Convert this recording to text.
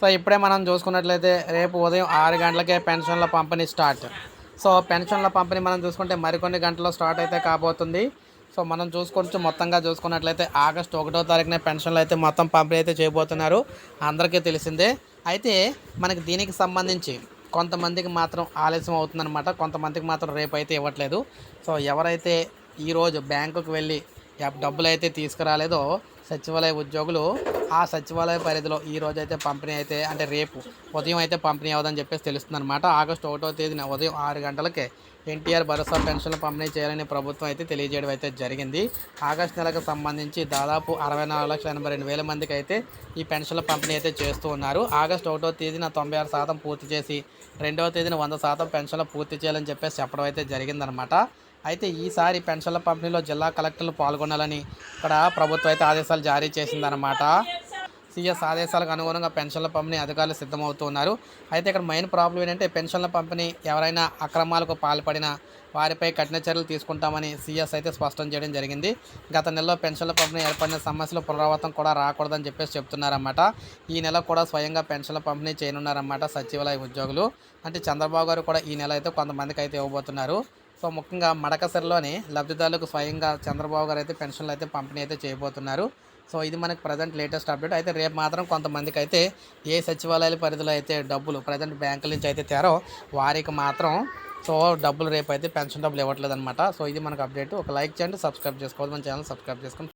So ఇప్పుడే మనం చూసుకున్నట్లయితే రేపు ఉదయం ఆరు గంటలకే పెన్షన్ల పంపిణీ స్టార్ట్. సో పెన్షన్ల పంపిణీ మనం చూసుకుంటే మరికొన్ని గంటల్లో స్టార్ట్ అయితే కాబోతుంది. సో మనం చూసుకొని మొత్తంగా చూసుకున్నట్లయితే ఆగస్టు ఒకటో తారీఖున పెన్షన్లు అయితే మొత్తం పంపిణీ అయితే చేయబోతున్నారు. అందరికీ తెలిసిందే. అయితే మనకి దీనికి సంబంధించి కొంతమందికి మాత్రం ఆలస్యం అవుతుందన్నమాట. కొంతమందికి మాత్రం రేపు అయితే ఇవ్వట్లేదు. సో ఎవరైతే ఈరోజు బ్యాంకుకు వెళ్ళి డబ్బులు అయితే తీసుకురాలేదో సచివాలయ ఉద్యోగులు ఆ సచివాలయ పరిధిలో ఈ రోజు అయితే పంపిణీ అయితే అంటే రేపు ఉదయం అయితే పంపిణీ అవ్వదని చెప్పేసి తెలుస్తుంది అనమాట ఆగస్టు ఒకటో తేదీన ఉదయం ఆరు గంటలకే ఎన్టీఆర్ భరోసా పెన్షన్లు పంపిణీ చేయాలని ప్రభుత్వం అయితే తెలియజేయడం అయితే జరిగింది. ఆగస్టు నెలకు సంబంధించి దాదాపు అరవై నాలుగు లక్షల ఎనభై రెండు వేల మందికి అయితే ఈ పెన్షన్ల పంపిణీ అయితే చేస్తూ ఉన్నారు. ఆగస్టు ఒకటో తేదీన తొంభై ఆరు శాతం పూర్తి చేసి రెండవ తేదీన వంద శాతం పెన్షన్లు పూర్తి చేయాలని చెప్పేసి చెప్పడం అయితే జరిగిందనమాట అయితే ఈసారి పెన్షన్ల పంపిణీలో జిల్లా కలెక్టర్లు పాల్గొనాలని ఇక్కడ ప్రభుత్వం అయితే ఆదేశాలు జారీ చేసిందనమాట సీఎస్ ఆదేశాలకు అనుగుణంగా పెన్షన్ల పంపిణీ అధికారులు సిద్ధమవుతున్నారు. అయితే ఇక్కడ మెయిన్ ప్రాబ్లం ఏంటంటే పెన్షన్ల పంపిణీ ఎవరైనా అక్రమాలకు పాల్పడిన వారిపై కఠిన చర్యలు తీసుకుంటామని సీఎస్ అయితే స్పష్టం చేయడం జరిగింది. గత నెలలో పెన్షన్ల పంపిణీ ఏర్పడిన సమస్యలు పునరావృతం కూడా రాకూడదని చెప్పేసి చెప్తున్నారన్నమాట. ఈ నెల కూడా స్వయంగా పెన్షన్ల పంపిణీ చేయనున్నారన్నమాట సచివాలయ ఉద్యోగులు. అంటే చంద్రబాబు గారు కూడా ఈ నెల అయితే కొంతమందికి అయితే ఇవ్వబోతున్నారు. సో ముఖ్యంగా మడకసరిలోని లబ్ధిదారులకు స్వయంగా చంద్రబాబు గారు అయితే పెన్షన్లు అయితే పంపిణీ అయితే చేయబోతున్నారు. సో ఇది మనకి ప్రజెంట్ లేటెస్ట్ అప్డేట్ అయితే రేపు మాత్రం కొంతమందికి అయితే ఏ సచివాలయాల పరిధిలో అయితే డబ్బులు ప్రజెంట్ బ్యాంకుల నుంచి అయితే తేరో వారికి మాత్రం సో డబ్బులు రేపు అయితే పెన్షన్ డబ్బులు ఇవ్వట్లేదు అనమాట సో ఇది మనకు అప్డేట్ ఒక లైక్ చేయండి సబ్స్క్రైబ్ చేసుకోవాలి. మన ఛానల్ సబ్స్క్రైబ్ చేసుకోండి